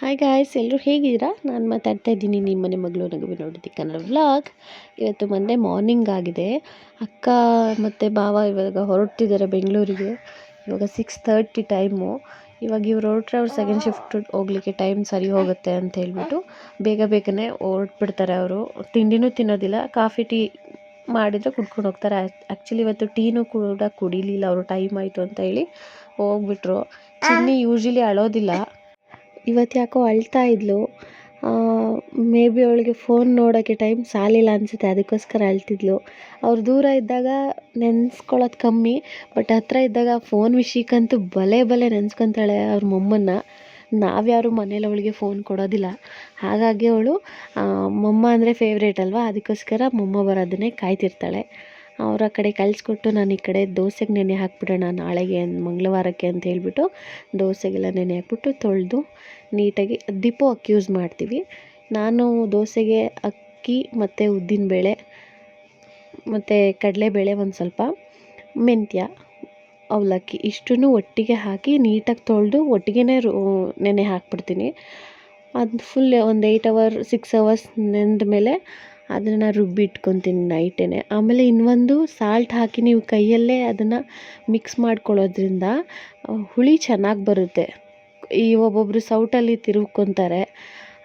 Hi guys ಎಲ್ಲರೂ ಹೇಗಿದ್ದೀರಾ? ನಾನು ಮಾತಾಡ್ತಾ ಇದ್ದೀನಿ ನಿಮ್ಮ ಮನೆ ಮಗಳು ನಗುವೆ ನೋಡಿದ್ದೆ ಕನ್ನಡ ವ್ಲಾಗ್ ಇವತ್ತು ಮೊನ್ನೆ ಮಾರ್ನಿಂಗ್ ಆಗಿದೆ. ಅಕ್ಕ ಮತ್ತು ಬಾವ ಇವಾಗ ಹೊರಡ್ತಿದ್ದಾರೆ ಬೆಂಗಳೂರಿಗೆ. ಇವಾಗ ಸಿಕ್ಸ್ ತರ್ಟಿ ಟೈಮು ಇವಾಗ ಇವ್ರು ಹೊರಟ್ರೆ ಅವ್ರು ಸೆಕೆಂಡ್ ಶಿಫ್ಟ್ ಹೋಗ್ಲಿಕ್ಕೆ ಟೈಮ್ ಸರಿ ಹೋಗುತ್ತೆ ಅಂತ ಹೇಳ್ಬಿಟ್ಟು ಬೇಗ ಬೇಗನೆ ಹೊರಟ್ಬಿಡ್ತಾರೆ ಅವರು. ತಿಂಡಿನೂ ತಿನ್ನೋದಿಲ್ಲ, ಕಾಫಿ, ಟೀ ಮಾಡಿದರೆ ಕುಡ್ಕೊಂಡು ಹೋಗ್ತಾರೆ. ಆ್ಯಕ್ಚುಲಿ ಇವತ್ತು ಟೀನೂ ಕೂಡ ಕುಡಿಲಿಲ್ಲ, ಅವರು ಟೈಮ್ ಆಯಿತು ಅಂತ ಹೇಳಿ ಹೋಗ್ಬಿಟ್ರು. ಚಿನ್ನಿ ಯೂಶ್ವಲಿ ಅಳೋದಿಲ್ಲ. ಇವತ್ತು ಯಾಕೋ ಅಳ್ತಾ ಇದ್ಲು. ಮೇ ಬಿ ಅವಳಿಗೆ ಫೋನ್ ನೋಡೋಕ್ಕೆ ಟೈಮ್ ಸಾಲಿಲ್ಲ ಅನಿಸುತ್ತೆ, ಅದಕ್ಕೋಸ್ಕರ ಅಳ್ತಿದ್ಲು. ಅವ್ರು ದೂರ ಇದ್ದಾಗ ನೆನೆಸ್ಕೊಳ್ಳೋದು ಕಮ್ಮಿ, ಬಟ್ ಹತ್ರ ಇದ್ದಾಗ ಫೋನ್ ವಿಷಯಕ್ಕಂತೂ ಬಲೆ ಬಲೆ ನೆನೆಸ್ಕೊತಾಳೆ ಅವ್ರ ಮೊಮ್ಮನ್ನ. ನಾವ್ಯಾರು ಮನೇಲಿ ಅವಳಿಗೆ ಫೋನ್ ಕೊಡೋದಿಲ್ಲ. ಹಾಗಾಗಿ ಅವಳು ಮೊಮ್ಮ ಅಂದರೆ ಫೇವ್ರೇಟ್ ಅಲ್ವಾ, ಅದಕ್ಕೋಸ್ಕರ ಮೊಮ್ಮ ಬರೋದನ್ನೇ ಕಾಯ್ತಿರ್ತಾಳೆ. ಅವ್ರ ಕಡೆ ಕಳಿಸ್ಕೊಟ್ಟು ನಾನು ಈ ಕಡೆ ದೋಸೆಗೆ ನೆನೆ ಹಾಕ್ಬಿಡೋಣ ನಾಳೆಗೆ ಮಂಗಳವಾರಕ್ಕೆ ಅಂತ ಹೇಳಿಬಿಟ್ಟು ದೋಸೆಗೆಲ್ಲ ನೆನೆ ಹಾಕ್ಬಿಟ್ಟು ತೊಳೆದು ನೀಟಾಗಿ ದಿಪೋ ಅಕ್ಕಿ ಯೂಸ್ ಮಾಡ್ತೀವಿ. ನಾನು ದೋಸೆಗೆ ಅಕ್ಕಿ ಮತ್ತು ಉದ್ದಿನಬೇಳೆ ಮತ್ತು ಕಡಲೆಬೇಳೆ ಒಂದು ಸ್ವಲ್ಪ, ಮೆಂತ್ಯ, ಅವಲಕ್ಕಿ ಇಷ್ಟನ್ನು ಒಟ್ಟಿಗೆ ಹಾಕಿ ನೀಟಾಗಿ ತೊಳೆದು ಒಟ್ಟಿಗೆ ರೂ, ನೆನೆ ಹಾಕ್ಬಿಡ್ತೀನಿ. ಅದು ಫುಲ್ ಒಂದು ಏಯ್ಟ್ ಅವರ್ ಸಿಕ್ಸ್ ಅವರ್ಸ್ ನೆಂದ ಮೇಲೆ ಅದನ್ನು ರುಬ್ಬಿ ಇಟ್ಕೊತೀನಿ ನೈಟೇ ಆಮೇಲೆ ಇನ್ನೊಂದು ಸಾಲ್ಟ್ ಹಾಕಿ ನೀವು ಕೈಯಲ್ಲೇ ಅದನ್ನು ಮಿಕ್ಸ್ ಮಾಡ್ಕೊಳ್ಳೋದ್ರಿಂದ ಹುಳಿ ಚೆನ್ನಾಗಿ ಬರುತ್ತೆ. ಈ ಒಬ್ಬೊಬ್ಬರು ಸೌಟಲ್ಲಿ ತಿರುವ್ಕೊತಾರೆ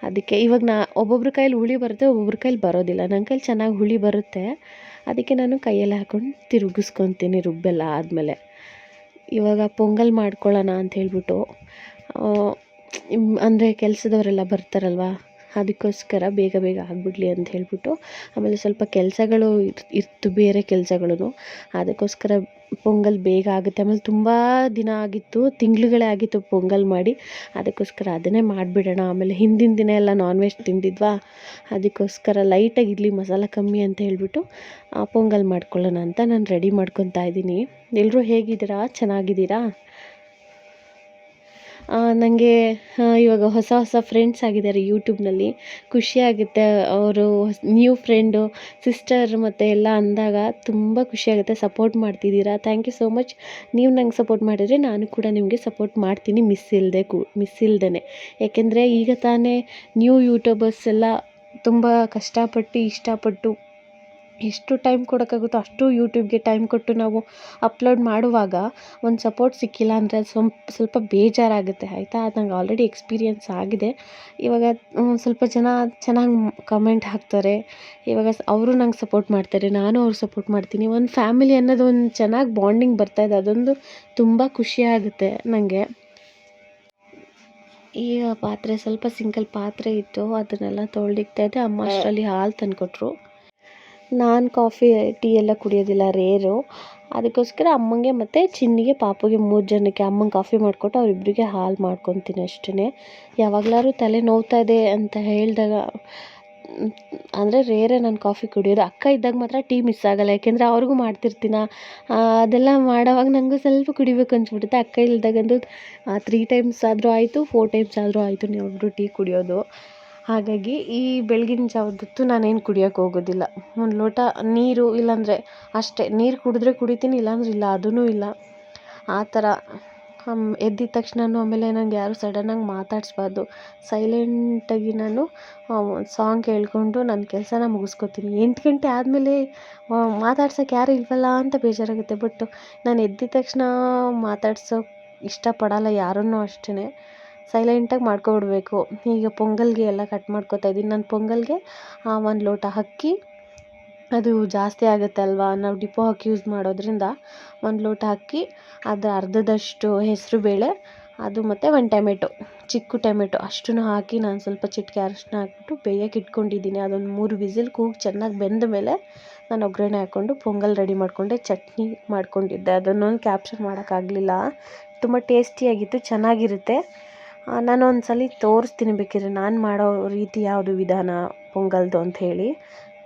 ಅದಕ್ಕೆ ಇವಾಗ ನಾ, ಒಬ್ಬೊಬ್ರ ಕೈಯಲ್ಲಿ ಹುಳಿ ಬರುತ್ತೆ, ಒಬ್ಬೊಬ್ರ ಕೈಯಲ್ಲಿ ಬರೋದಿಲ್ಲ. ನನ್ನ ಕೈಲಿ ಚೆನ್ನಾಗಿ ಹುಳಿ ಬರುತ್ತೆ. ಅದಕ್ಕೆ ನಾನು ಕೈಯಲ್ಲಿ ಹಾಕ್ಕೊಂಡು ತಿರುಗಿಸ್ಕೊತೀನಿ ರುಬ್ಬೆಲ್ಲ ಆದಮೇಲೆ. ಇವಾಗ ಪೊಂಗಲ್ ಮಾಡ್ಕೊಳ್ಳೋಣ ಅಂತ ಹೇಳ್ಬಿಟ್ಟು ಅಂದರೆ ಕೆಲಸದವರೆಲ್ಲ ಬರ್ತಾರಲ್ವ? ಅದಕ್ಕೋಸ್ಕರ ಬೇಗ ಬೇಗ ಆಗಿಬಿಡ್ಲಿ ಅಂತ ಹೇಳಿಬಿಟ್ಟು, ಆಮೇಲೆ ಸ್ವಲ್ಪ ಕೆಲಸಗಳು ಇತ್ತು ಬೇರೆ ಕೆಲಸಗಳೂ ಅದಕ್ಕೋಸ್ಕರ ಪೊಂಗಲ್ ಬೇಗ ಆಗುತ್ತೆ. ಆಮೇಲೆ ತುಂಬ ದಿನ ಆಗಿತ್ತು, ತಿಂಗಳುಗಳೇ ಆಗಿತ್ತು ಪೊಂಗಲ್ ಮಾಡಿ. ಅದಕ್ಕೋಸ್ಕರ ಅದನ್ನೇ ಮಾಡಿಬಿಡೋಣ. ಆಮೇಲೆ ಹಿಂದಿನ ದಿನ ಎಲ್ಲ ನಾನ್ ವೆಜ್ ತಿಂದಿದ್ವಾ? ಅದಕ್ಕೋಸ್ಕರ ಲೈಟಾಗಿ ಇರಲಿ ಮಸಾಲೆ ಕಮ್ಮಿ ಅಂತ ಹೇಳಿಬಿಟ್ಟು ಪೊಂಗಲ್ ಮಾಡ್ಕೊಳ್ಳೋಣ ಅಂತ ನಾನು ರೆಡಿ ಮಾಡ್ಕೊತಾ ಇದ್ದೀನಿ. ಎಲ್ಲರೂ ಹೇಗಿದ್ದೀರಾ? ಚೆನ್ನಾಗಿದ್ದೀರಾ? ನನಗೆ ಇವಾಗ ಹೊಸ ಹೊಸ ಫ್ರೆಂಡ್ಸ್ ಆಗಿದ್ದಾರೆ ಯೂಟ್ಯೂಬ್ನಲ್ಲಿ ಖುಷಿಯಾಗುತ್ತೆ. ಅವರು ನ್ಯೂ ಫ್ರೆಂಡು ಸಿಸ್ಟರ್ ಮತ್ತು ಎಲ್ಲ ಅಂದಾಗ ತುಂಬ ಖುಷಿಯಾಗುತ್ತೆ. ಸಪೋರ್ಟ್ ಮಾಡ್ತಿದ್ದೀರಾ? ಥ್ಯಾಂಕ್ ಯು ಸೋ ಮಚ್ ನೀವು ನಂಗೆ ಸಪೋರ್ಟ್ ಮಾಡಿದರೆ ನಾನು ಕೂಡ ನಿಮಗೆ ಸಪೋರ್ಟ್ ಮಾಡ್ತೀನಿ. ಮಿಸ್ ಇಲ್ಲದೆ ಕು ಮಿಸ್ ಇಲ್ಲದೇ ಯಾಕೆಂದರೆ ಈಗ ತಾನೇ ನ್ಯೂ ಯೂಟ್ಯೂಬರ್ಸ್ ಎಲ್ಲ ತುಂಬ ಕಷ್ಟಪಟ್ಟು ಇಷ್ಟಪಟ್ಟು ಎಷ್ಟು ಟೈಮ್ ಕೊಡೋಕ್ಕಾಗುತ್ತೋ ಅಷ್ಟು ಯೂಟ್ಯೂಬ್ಗೆ ಟೈಮ್ ಕೊಟ್ಟು ನಾವು ಅಪ್ಲೋಡ್ ಮಾಡುವಾಗ ಒಂದು ಸಪೋರ್ಟ್ ಸಿಕ್ಕಿಲ್ಲ ಅಂದರೆ ಸ್ವಲ್ಪ ಸ್ವಲ್ಪ ಬೇಜಾರಾಗುತ್ತೆ, ಆಯಿತಾ? ಅದು ನಂಗೆ ಆಲ್ರೆಡಿ ಎಕ್ಸ್ಪೀರಿಯೆನ್ಸ್ ಆಗಿದೆ. ಇವಾಗ ಸ್ವಲ್ಪ ಜನ ಚೆನ್ನಾಗಿ ಕಮೆಂಟ್ ಹಾಕ್ತಾರೆ. ಇವಾಗ ಅವರು ನಂಗೆ ಸಪೋರ್ಟ್ ಮಾಡ್ತಾರೆ, ನಾನು ಅವ್ರು ಸಪೋರ್ಟ್ ಮಾಡ್ತೀನಿ. ಒಂದು ಫ್ಯಾಮಿಲಿ ಅನ್ನೋದು ಒಂದು ಚೆನ್ನಾಗಿ ಬಾಂಡಿಂಗ್ ಇದೆ, ಅದೊಂದು ತುಂಬ ಖುಷಿಯಾಗುತ್ತೆ ನನಗೆ ಈಗ ಪಾತ್ರೆ ಸ್ವಲ್ಪ ಸಿಂಗಲ್ ಪಾತ್ರೆ ಇತ್ತು, ಅದನ್ನೆಲ್ಲ ತೊಳೆದಿಕ್ತಾ ಇದ್ದೆ. ಅಮ್ಮ ಅಷ್ಟರಲ್ಲಿ ಹಾಲು ತಂದುಕೊಟ್ರು. ನಾನು ಕಾಫಿ, ಟೀ ಎಲ್ಲ ಕುಡಿಯೋದಿಲ್ಲ, ರೇರು. ಅದಕ್ಕೋಸ್ಕರ ಅಮ್ಮನಿಗೆ ಮತ್ತು ಚಿನ್ನಿಗೆ, ಪಾಪುಗೆ ಮೂರು ಜನಕ್ಕೆ ಅಮ್ಮಂಗೆ ಕಾಫಿ ಮಾಡಿಕೊಟ್ಟು ಅವರಿಬ್ಬರಿಗೆ ಹಾಲು ಮಾಡ್ಕೊತೀನಿ ಅಷ್ಟೇ ಯಾವಾಗಲಾದ್ರೂ ತಲೆ ನೋವ್ತಾ ಇದೆ ಅಂತ ಹೇಳಿದಾಗ, ಅಂದರೆ ರೇರೆ ನಾನು ಕಾಫಿ ಕುಡಿಯೋದು. ಅಕ್ಕ ಇದ್ದಾಗ ಮಾತ್ರ ಟೀ ಮಿಸ್ ಆಗಲ್ಲ, ಯಾಕೆಂದರೆ ಅವ್ರಿಗೂ ಮಾಡ್ತಿರ್ತೀನ. ಅದೆಲ್ಲ ಮಾಡೋವಾಗ ನನಗೂ ಸ್ವಲ್ಪ ಕುಡಿಬೇಕು ಅನ್ಸ್ಬಿಡುತ್ತೆ. ಅಕ್ಕ ಇಲ್ದಾಗಂತೂ ತ್ರೀ ಟೈಮ್ಸ್ ಆದರೂ ಆಯಿತು ಫೋರ್ ಟೈಮ್ಸ್ ಆದರೂ ಆಯಿತು ನೀವು ಟೀ ಕುಡಿಯೋದು. ಹಾಗಾಗಿ ಈ ಬೆಳಗಿನ ಜಾವದ ನಾನೇನು ಕುಡಿಯಕ್ಕೆ ಹೋಗೋದಿಲ್ಲ. ಒಂದು ಲೋಟ ನೀರು ಇಲ್ಲಾಂದರೆ ಅಷ್ಟೇ. ನೀರು ಕುಡಿದ್ರೆ ಕುಡಿತೀನಿ, ಇಲ್ಲಾಂದ್ರೆ ಇಲ್ಲ ಅದೂ ಇಲ್ಲ. ಆ ಥರ ಎದ್ದಿದ ತಕ್ಷಣನೂ ಆಮೇಲೆ ನಂಗೆ ಯಾರೂ ಸಡನ್ನಾಗಿ ಮಾತಾಡಿಸ್ಬಾರ್ದು. ಸೈಲೆಂಟಾಗಿ ನಾನು ಸಾಂಗ್ ಕೇಳಿಕೊಂಡು ನನ್ನ ಕೆಲಸನ ಮುಗಿಸ್ಕೊತೀನಿ. ಎಂಟು ಗಂಟೆ ಆದಮೇಲೆ ಮಾತಾಡ್ಸೋಕ್ಕೆ ಯಾರೂ ಇಲ್ವಲ್ಲ ಅಂತ ಬೇಜಾರಾಗುತ್ತೆ. ಬಟ್ ನಾನು ಎದ್ದಿದ ತಕ್ಷಣ ಮಾತಾಡ್ಸೋಕೆ ಇಷ್ಟಪಡಲ್ಲ ಯಾರನ್ನೂ ಅಷ್ಟೇ ಸೈಲೆಂಟಾಗಿ ಮಾಡ್ಕೊಬಿಡಬೇಕು. ಈಗ ಪೊಂಗಲ್ಗೆ ಎಲ್ಲ ಕಟ್ ಮಾಡ್ಕೊತಾ ಇದೀನಿ ನಾನು ಪೊಂಗಲ್ಗೆ ಒಂದು ಲೋಟ ಅಕ್ಕಿ, ಅದು ಜಾಸ್ತಿ ಆಗುತ್ತೆ ಅಲ್ವಾ? ನಾವು ಡಿಪೋ ಅಕ್ಕಿ ಯೂಸ್ ಮಾಡೋದ್ರಿಂದ ಒಂದು ಲೋಟ ಅಕ್ಕಿ ಅದು ಅರ್ಧದಷ್ಟು ಹೆಸರು ಬೇಳೆ, ಅದು ಮತ್ತು ಒಂದು ಟೊಮೆಟೊ, ಚಿಕ್ಕ ಟೊಮೆಟೊ. ಅಷ್ಟನ್ನು ಹಾಕಿ ನಾನು ಸ್ವಲ್ಪ ಚಿಟಿಕೆ ಅರಶಿನ ಹಾಕ್ಬಿಟ್ಟು ಬೇಯಕ್ಕೆ ಇಟ್ಕೊಂಡಿದ್ದೀನಿ. ಅದೊಂದು ಮೂರು ವಿಸಿಲ್ ಕೂಗಿ ಚೆನ್ನಾಗಿ ಬೆಂದ ಮೇಲೆ ನಾನು ಒಗ್ಗರಣೆ ಹಾಕ್ಕೊಂಡು ಪೊಂಗಲ್ ರೆಡಿ ಮಾಡಿಕೊಂಡೆ, ಚಟ್ನಿ ಮಾಡ್ಕೊಂಡಿದ್ದೆ. ಅದನ್ನೊಂದು ಕ್ಯಾಪ್ಚರ್ ಮಾಡೋಕ್ಕಾಗಲಿಲ್ಲ ತುಂಬ ಟೇಸ್ಟಿಯಾಗಿತ್ತು ಚೆನ್ನಾಗಿರುತ್ತೆ. ನಾನು ಒಂದು ಸಲ ತೋರಿಸ್ತೀನಿ ಬೇಕಿದ್ರೆ ನಾನು ಮಾಡೋ ರೀತಿ ಯಾವುದು ವಿಧಾನ ಪೊಂಗಲ್ದು ಅಂತ ಹೇಳಿ.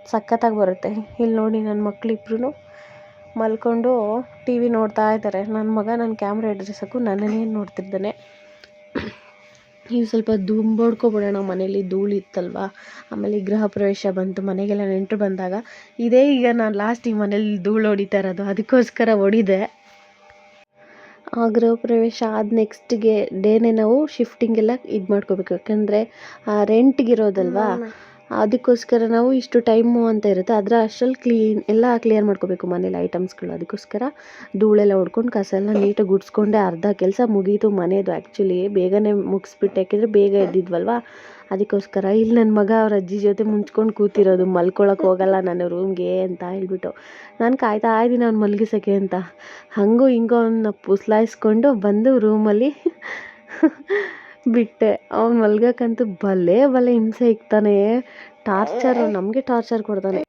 ಸಖತ್ತಾಗಿ ಬರುತ್ತೆ. ಇಲ್ಲಿ ನೋಡಿ ನನ್ನ ಮಕ್ಕಳಿಬ್ರು ಮಲ್ಕೊಂಡು ಟಿ ವಿ ನೋಡ್ತಾ ಇದ್ದಾರೆ ನನ್ನ ಮಗ ನನ್ನ ಕ್ಯಾಮ್ರಾ ಹಿಡಿದ್ರೆ ಸಾಕು ನನ್ನನ್ನೇ ನೋಡ್ತಿದ್ದಾನೆ ಈಗ ಸ್ವಲ್ಪ ದುಂಬೋಡ್ಕೊಬಿಡೋಣ ಮನೇಲಿ ಧೂಳು ಇತ್ತಲ್ವ? ಆಮೇಲೆ ಗೃಹ ಪ್ರವೇಶ ಬಂತು. ಮನೆಗೆಲ್ಲ ನೆಂಟರು ಬಂದಾಗ, ಇದೇ ಈಗ ನಾನು ಲಾಸ್ಟ್ ಈ ಮನೇಲಿ ಧೂಳು ಹೊಡಿತಾ ಇರೋದು. ಅದಕ್ಕೋಸ್ಕರ ಹೊಡಿದೆ. ಆ ಗೃಹ ಪ್ರವೇಶ ಆದ ನೆಕ್ಸ್ಟ್ಗೆ ಡೇನೇ ನಾವು ಶಿಫ್ಟಿಂಗ್ ಎಲ್ಲ ಇದು ಮಾಡ್ಕೋಬೇಕು. ಯಾಕಂದರೆ ರೆಂಟ್ಗಿರೋದಲ್ವಾ ಅದಕ್ಕೋಸ್ಕರ ನಾವು ಇಷ್ಟು ಟೈಮು ಅಂತ ಇರುತ್ತೆ. ಅದರ ಅಷ್ಟರಲ್ಲಿ ಕ್ಲೀನ್ ಎಲ್ಲ ಕ್ಲಿಯರ್ ಮಾಡ್ಕೋಬೇಕು ಮನೇಲಿ ಐಟಮ್ಸ್ಗಳು ಅದಕ್ಕೋಸ್ಕರ ಧೂಳೆಲ್ಲ ಹೊಡ್ಕೊಂಡು ಕಸ ಎಲ್ಲ ನೀಟಾಗಿ ಗುಡಿಸ್ಕೊಂಡೆ ಅರ್ಧ ಕೆಲಸ ಮುಗೀತು ಮನೆಯದು ಆ್ಯಕ್ಚುಲಿ ಬೇಗನೆ ಮುಗಿಸ್ಬಿಟ್ಟು, ಯಾಕೆಂದರೆ ಬೇಗ ಎದ್ದಿದ್ವಲ್ವ? ಅದಕ್ಕೋಸ್ಕರ ಇಲ್ಲಿ ನನ್ನ ಮಗ ಅವ್ರ ಅಜ್ಜಿ ಜೊತೆ ಮುಂಚ್ಕೊಂಡು ಕೂತಿರೋದು. ಮಲ್ಕೊಳಕ್ಕೆ ಹೋಗಲ್ಲ ನನ್ನ ರೂಮ್ಗೆ ಅಂತ ಹೇಳ್ಬಿಟ್ಟು. ನಾನು ಕಾಯ್ತಾ ಇದ್ದೀನಿ ಅವ್ನು ಮಲಗಿಸೋಕ್ಕೆ ಅಂತ. ಹಂಗೂ ಹಿಂಗೋ ಅವನ್ನ ಪುಸ್ಲಾಯಿಸ್ಕೊಂಡು ಬಂದು ರೂಮಲ್ಲಿ ಬಿಟ್ಟೆ. ಅವ್ನು ಮಲ್ಗಕ್ಕಂತೂ ಭಲೇ ಭಲೇ ಹಿಂಸೆ ಇಕ್ತಾನೆ. ಟಾರ್ಚರ್, ನಮಗೆ ಟಾರ್ಚರ್ ಕೊಡ್ತಾನೆ.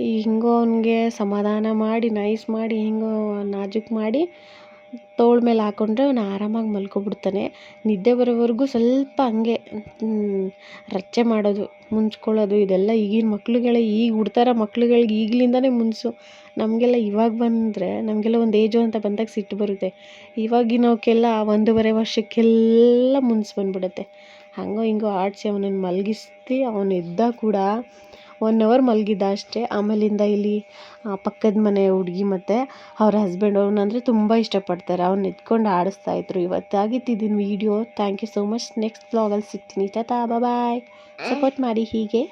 ಹಿಂಗೋ ಅವನಿಗೆ ಸಮಾಧಾನ ಮಾಡಿ, ನೈಸ್ ಮಾಡಿ, ಹಿಂಗೋ ನಾಜೂಕು ಮಾಡಿ ತೋಳ ಮೇಲೆ ಹಾಕೊಂಡ್ರೆ ಅವನು ಆರಾಮಾಗಿ ಮಲ್ಕೊಬಿಡ್ತಾನೆ. ನಿದ್ದೆ ಬರೋವರೆಗೂ ಸ್ವಲ್ಪ ಹಂಗೆ ರಚ್ಚೆ ಮಾಡೋದು, ಮುಂಚ್ಕೊಳ್ಳೋದು, ಇದೆಲ್ಲ ಈಗಿನ ಮಕ್ಳುಗಳೇ ಈಗ ಹುಡ್ತಾರ ಮಕ್ಳುಗಳಿಗೆ ಈಗಲಿಂದನೇ ಮುನ್ಸು ನಮಗೆಲ್ಲ ಇವಾಗ ಬಂದರೆ ನಮಗೆಲ್ಲ ಒಂದು ಏಜು ಅಂತ ಬಂದಾಗ ಸಿಟ್ಟು ಬರುತ್ತೆ. ಇವಾಗಿನವಕ್ಕೆಲ್ಲ ಒಂದೂವರೆ ವರ್ಷಕ್ಕೆಲ್ಲ ಮುನ್ಸು ಬಂದ್ಬಿಡುತ್ತೆ. ಹಾಗೋ ಹಿಂಗೋ ಆಡಿಸಿ ಅವನನ್ನು ಮಲಗಿಸ್ತಿ, ಅವನು ಎದ್ದಾಗ ಕೂಡ ಒನ್ ಅವರ್ ಮಲಗಿದ್ದ ಅಷ್ಟೇ. ಆಮೇಲಿಂದ ಇಲ್ಲಿ ಪಕ್ಕದ ಮನೆ ಹುಡುಗಿ ಮತ್ತು ಅವ್ರ ಹಸ್ಬೆಂಡ್ ಅವನಂದರೆ ತುಂಬ ಇಷ್ಟಪಡ್ತಾರೆ. ಅವ್ನು ಎತ್ಕೊಂಡು ಆಡಿಸ್ತಾ ಇದ್ರು. ಇವತ್ತಾಗಿತ್ತು ಇದನ್ನ video thank you so much next ಬ್ಲಾಗಲ್ಲಿ ಸಿಗ್ತೀನಿ. ಟಾಟಾ ಬಾಯ್ ಸಪೋರ್ಟ್ ಮಾಡಿ ಹೀಗೆ.